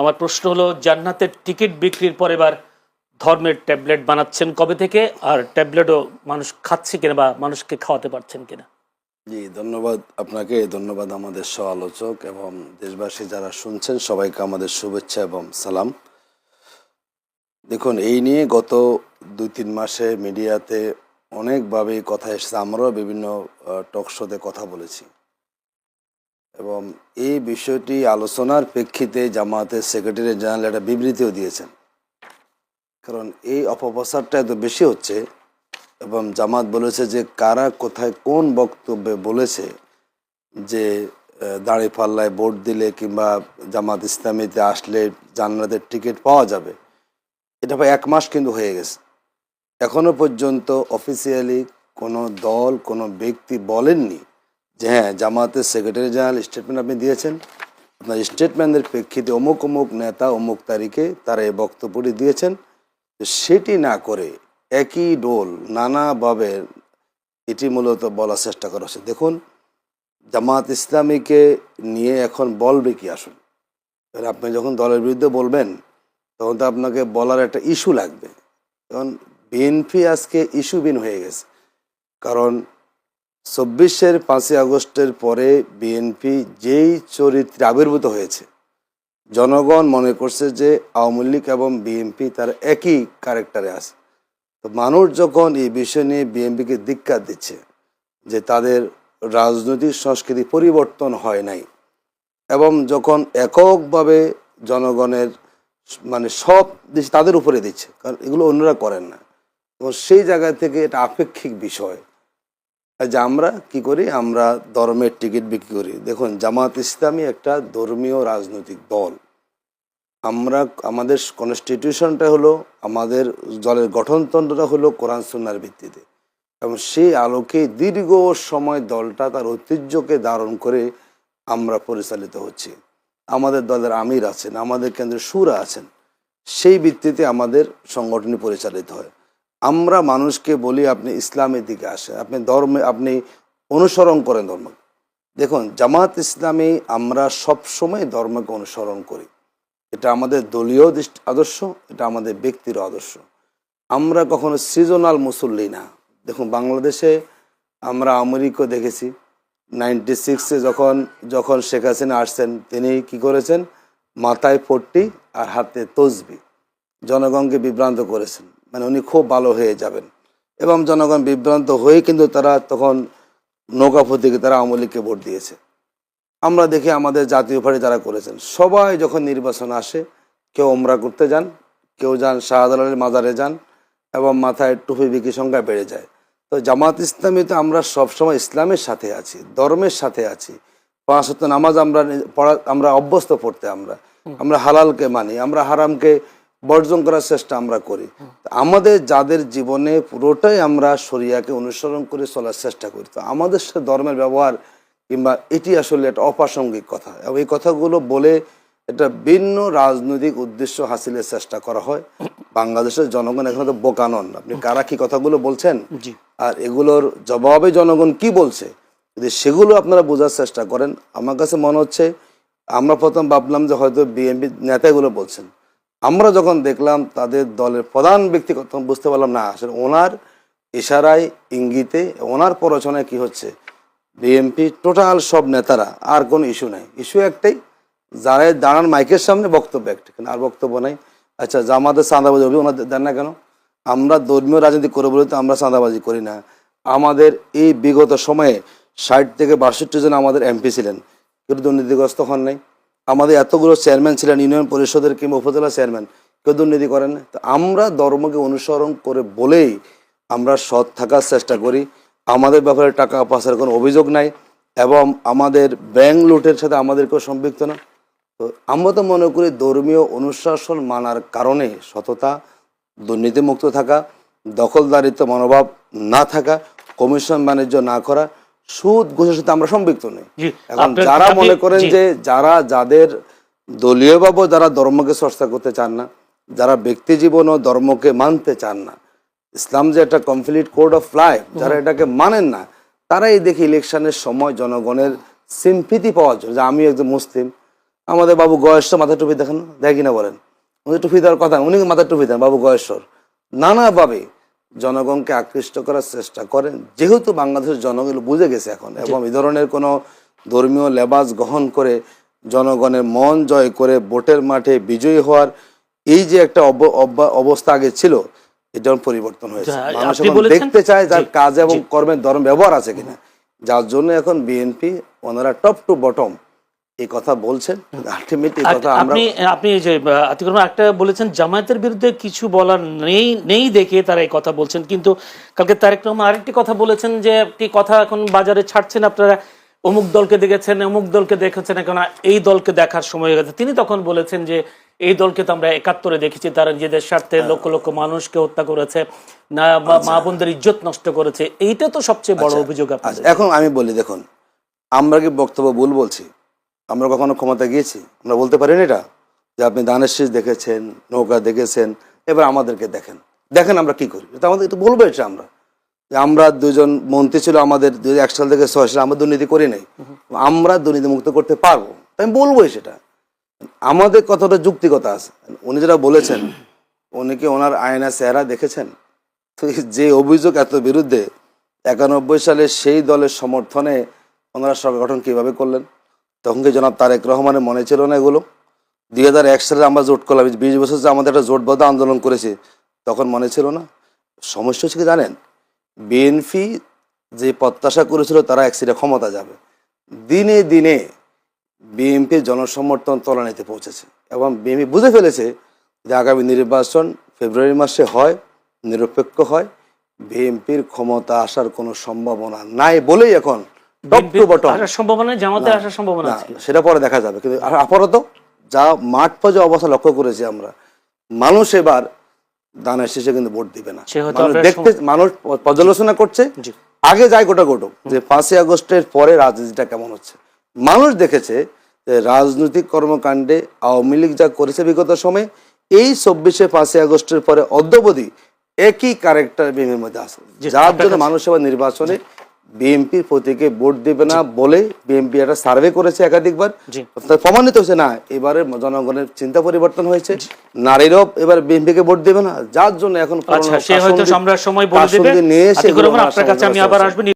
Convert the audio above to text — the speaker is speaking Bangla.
আমার প্রশ্ন হলো, জান্নাতের টিকিট বিক্রির পর এবার ধর্মের ট্যাবলেট বানাচ্ছেন কবে থেকে? আর ট্যাবলেটও মানুষ খাচ্ছে কিনা বা মানুষকে খাওয়াতে পারছেন কিনা? জি, ধন্যবাদ আপনাকে, ধন্যবাদ আমাদের সহ আলোচক এবং দেশবাসী যারা শুনছেন, সবাইকে আমাদের শুভেচ্ছা এবং সালাম। দেখুন, এই নিয়ে গত দুই তিন মাসে মিডিয়াতে অনেকভাবে কথা এসেছে। আমরাও বিভিন্ন টক শোতে কথা বলেছি। এবং এই বিষয়টি আলোচনার প্রেক্ষিতে জামায়াতের সেক্রেটারি জেনারেল একটা বিবৃতিও দিয়েছেন। কারণ এই অপপ্রচারটা এত বেশি হচ্ছে এবং জামাত বলেছে যে কারা কোথায় কোন বক্তব্যে বলেছে যে দাঁড়ি পাল্লায় ভোট দিলে কিংবা জামাত ইসলামীতে আসলে জান্নাতের টিকিট পাওয়া যাবে। এটা প্রায় এক মাস কিন্তু হয়ে গেছে। এখনও পর্যন্ত অফিসিয়ালি কোনো দল, কোনো ব্যক্তি বলেননি যে হ্যাঁ জামাতের সেক্রেটারি জেনারেল স্টেটমেন্ট আপনি দিয়েছেন। আপনার স্টেটমেন্টের প্রেক্ষিতে অমুক অমুক নেতা, অমুক তারিখে তারা এই বক্তব্যটি দিয়েছেন। সেটি না করে একই ডোল নানাভাবে এটি মূলত বলার চেষ্টা করা হচ্ছে। দেখুন জামাত ইসলামীকে নিয়ে এখন বলবে কি আসুন আপনি যখন দলের বিরুদ্ধে বলবেন, তখন তো আপনাকে বলার একটা ইস্যু লাগবে। কারণ বিএনপি আজকে ইস্যুবিন হয়ে গেছে। কারণ চব্বিশের পাঁচই আগস্টের পরে বিএনপি যেই চরিত্রে আবির্ভূত হয়েছে, জনগণ মনে করছে যে আওয়ামী লীগ এবং বিএনপি তার একই ক্যারেক্টারে আছে। তো মানুষ যখন এই বিষয় নিয়ে বিএনপিকে ধিক্কার দিচ্ছে যে তাদের রাজনৈতিক সংস্কৃতি পরিবর্তন হয় নাই এবং যখন এককভাবে জনগণের মানে সব দেশ তাদের উপরে দিচ্ছে, কারণ এগুলো অন্যরা করেন না, এবং সেই জায়গা থেকে এটা আপেক্ষিক বিষয়। যে আমরা কি করি? আমরা ধর্মের টিকিট বিক্রি করি। দেখুন জামাত ইসলামী একটা ধর্মীয় রাজনৈতিক দল। আমরা আমাদের কনস্টিটিউশনটা হলো, আমাদের দলের গঠনতন্ত্রটা হলো কোরআন সুন্নার ভিত্তিতে। এবং সেই আলোকে দীর্ঘ সময় দলটা তার ঐতিহ্যকে ধারণ করে আমরা পরিচালিত হচ্ছি। আমাদের দলের আমির আছেন, আমাদের কেন্দ্রে সুরা আছেন। সেই ভিত্তিতে আমাদের সংগঠনই পরিচালিত হয়। আমরা মানুষকে বলি আপনি ইসলামের দিকে আসেন, আপনি ধর্মে, আপনি অনুসরণ করেন ধর্ম দেখুন, জামাত ইসলামী আমরা সব সময় ধর্মকে অনুসরণ করি। এটা আমাদের দলীয় দৃষ্টি, আদর্শ, এটা আমাদের ব্যক্তির আদর্শ। আমরা কখনো সিজনাল মুসল্লি না। দেখুন, বাংলাদেশে আমরা আমেরিকা দেখেছি। নাইনটি সিক্সে যখন যখন শেখ হাসিনা আসছেন, তিনি কি করেছেন? মাথায় পট্টি আর হাতে তসবি। জনগণকে বিভ্রান্ত করেছেন। মানে উনি খুব ভালো হয়ে যাবেন। এবং জনগণ বিভ্রান্ত হয়ে কিন্তু তারা তখন নৌকা প্রতীকে তারা আওয়ামী লীগকে ভোট দিয়েছে। আমরা দেখি আমাদের জাতীয় পার্টি যারা করেছেন সবাই যখন নির্বাচন আসে কেউ ওমরা করতে যান কেউ যান শাহজালালের মাজারে যান এবং মাথায় টুপি বিক্রি সংখ্যা বেড়ে যায়। তো জামাত ইসলামী তো আমরা সবসময় ইসলামের সাথে আছি ধর্মের সাথে আছি। পাঁচ নামাজ আমরা পড়া আমরা অভ্যস্ত পড়তে আমরা। আমরা হালালকে মানি আমরা হারামকে বর্জন করার চেষ্টা আমরা করি। আমাদের যাদের জীবনে পুরোটাই আমরা শরিয়াকে অনুসরণ করে চলার চেষ্টা করি তো আমাদের সাথে ধর্মের ব্যবহার কিংবা এটি আসলে একটা অপ্রাসঙ্গিক কথা। এবং এই কথাগুলো বলে এটা ভিন্ন রাজনৈতিক উদ্দেশ্য হাসিলের চেষ্টা করা হয়। বাংলাদেশের জনগণ এখন তো বোকা নন। আপনি কারা কি কথাগুলো বলছেন? জি। আর এগুলোর জবাবে জনগণ কি বলছে? যদি সেগুলো আপনারা বোঝার চেষ্টা করেন আমার কাছে মনে হচ্ছে আমরা প্রথম ভাবলাম যে হয়তো বিএনপি নেতাগুলো বলছেন। আমরা যখন দেখলাম তাদের দলের প্রধান ব্যক্তি তখন বুঝতে পারলাম না, আসলে ওনার ইশারায়, ইঙ্গিতে, ওনার প্ররোচনায় কি হচ্ছে। বিএনপি টোটাল সব নেতারা, আর কোনো ইস্যু নাই। ইস্যু একটাই, যারা দাঁড়ান মাইকের সামনে, বক্তব্য একটা। কিন্তু আর বক্তব্য নাই। আচ্ছা জামাতের চাঁদাবাজি হবে ওনাদের দেন না কেন? আমরা ধর্মীয় রাজনীতি করে বলে তো আমরা চাঁদাবাজি করি না। আমাদের এই বিগত সময়ে ষাট থেকে বাষট্টি জন আমাদের এমপি ছিলেন। কেউ দুর্নীতিগ্রস্ত হন নাই। আমাদের এতগুলো চেয়ারম্যান ছিলেন ইউনিয়ন পরিষদের কিংবা উপজেলা চেয়ারম্যান, কেউ দুর্নীতি করেন তো আমরা ধর্মকে অনুসরণ করে বলেই আমরা সৎ থাকার চেষ্টা করি। আমাদের ব্যাপারে টাকা পাচার কোনো অভিযোগ নাই এবং আমাদের ব্যাংক লুটের সাথে আমাদের কেউ সম্পৃক্ত না। তো আমরা তো মনে করি ধর্মীয় অনুশাসন মানার কারণে সততা, দুর্নীতিমুক্ত থাকা, দখলদারিত্ব, মনোভাব না থাকা, কমিশন বাণিজ্য না করা সুদ ঘুষের সাথে আমরা সম্পৃক্ত নই। এখন যারা মনে করেন যে যারা যাদের দলীয় দলীয়ভাবে যারা ধর্মকে চর্চা করতে চান না যারা ব্যক্তি জীবন ও ধর্মকে মানতে চান না ইসলাম যে একটা কমপ্লিট কোড অফ লাইফ যারা এটাকে মানেন না তারাই দেখি ইলেকশনের সময় জনগণের সিম্পিতি পাওয়ার জন্য। যে আমি একজন মুসলিম আমাদের বাবু গয়েশ্বর মাথায় টুপি দেখেন দেখি না? বলেন? উনি টুপি দেওয়ার কথা উনি মাথায় টুপি দেন বাবু গয়েশ্বর। নানাভাবে জনগণকে আকৃষ্ট করার চেষ্টা করেন। যেহেতু বাংলাদেশের জনগণ বুঝে গেছে এখন এবং এই ধরনের কোনো ধর্মীয় লেবাস গ্রহণ করে জনগণের মন জয় করে ভোটের মাঠে বিজয়ী হওয়ার এই যে একটা অব- অব- অবস্থা আগে ছিল এটা পরিবর্তন হয়েছে। মানুষ দেখতে চায় যার কাজ এবং কর্মের ধর্ম ব্যবহার আছে কিনা। যার জন্য এখন বিএনপি ওনারা টপ টু বটম এই কথা বলছেন আলটিমেট এই কথা আমরা আপনি আপনি এই যে আতিকুর একটা বলেছেন জামায়াতের বিরুদ্ধে কিছু বলার নেই নেই দেখে তারা এই কথা বলছেন কিন্তু কালকে তারেক রহমান আরেকটি কথা বলেছেন যে একটি কথা এখন বাজারে ছাড়ছেন আপনারা অমুক দলকে দেখেছেন অমুক দলকে দেখেছেন এখন এই দলকে দেখার সময় হয়ে গেছে। তিনি তখন বলেছেন যে এই দলকে তো আমরা একাত্তরে দেখেছি তারা নিজেদের স্বার্থে লক্ষ লক্ষ মানুষকে হত্যা করেছে না মা- মা বোনদের ইজ্জত নষ্ট করেছে এইটা তো সবচেয়ে বড় অভিযোগ আচ্ছা, এখন আমি বলি দেখুন আমরা কি বক্তব্য ভুল বলছি? আমরা কখনো ক্ষমতা গিয়েছি? আমরা বলতে পারি না এটা? যে আপনি দানের শীষ দেখেছেন, নৌকা দেখেছেন, এবার আমাদেরকে দেখেন। দেখেন আমরা কি করি? এটা আমাদের একটু বলব এটা আমরা। যে আমরা দুজন মন্ত্রী ছিল, আমাদের দুই এক সাল থেকে ছয় সাল, আমরা দুর্নীতি করি নাই। আমরা দুর্নীতি মুক্ত করতে পারব? আমি বলবোই সেটা। আমাদের কতটা যুক্তিকতা আছে? উনি যেটা বলেছেন, উনি কি ওনার আয়না চেহারা দেখেছেন? তো যে অভিযোগ এত বিরুদ্ধে, একানব্বই সালে সেই দলের সমর্থনে ওনারা সরকার গঠন কীভাবে করলেন? তখন কি জনাব তারেক রহমানের মনে ছিল না এগুলো? দুই হাজার এক সালে আমরা জোট করলাম বিশ বছর যে আমাদের একটা জোটবদ্ধ আন্দোলন করেছি, তখন মনে ছিল না? সমস্যা হচ্ছে কি জানেন? বিএনপি যে প্রত্যাশা করেছিল, তারা এক সিটে ক্ষমতা যাবে। দিনে দিনে বিএনপির জনসমর্থন তলানিতে পৌঁছেছে এবং বিএনপি বুঝে ফেলেছে যে আগামী নির্বাচন ফেব্রুয়ারি মাসে হয়, নিরপেক্ষ হয়। বিএনপির ক্ষমতা আসার কোনো সম্ভাবনা নাই বলেই এখন টপ টু বটম সম্ভাবনা জামাতে আসার সম্ভাবনা আছে সেটা পরে দেখা যাবে। কিন্তু আপাতত যা মাঠ পর্যায়ে অবস্থা লক্ষ্য করেছি আমরা মানুষ এবার দানের শেষে কিন্তু ভোট দিবে না। দেখতে মানুষ পর্যালোচনা করছে। আগে গোটা গোটক যে পাঁচই আগস্টের পরে রাজনীতিটা কেমন হচ্ছে। মানুষ দেখেছে রাজনৈতিক কর্মকাণ্ডে আওয়ামী লীগ যা করেছে বিগত সময়ে এই চব্বিশে পাঁচই আগস্টের পরে অদ্যবধি একই ক্যারেক্টার বিএনপির মধ্যে আছে যার জন্য মানুষ এবার নির্বাচনে বিএনপির প্রতীকে ভোট দেবে না বলে বিএনপি একটা সার্ভে করেছে একাধিকবার। প্রমাণিত হয়েছে না এবারে জনগণের চিন্তা পরিবর্তন হয়েছে। নারীরাও এবার বিএনপিকে ভোট দেবে না যার জন্য এখন আচ্ছা নিয়ে এসে আপনার কাছে আমি আবার আসব আসবেন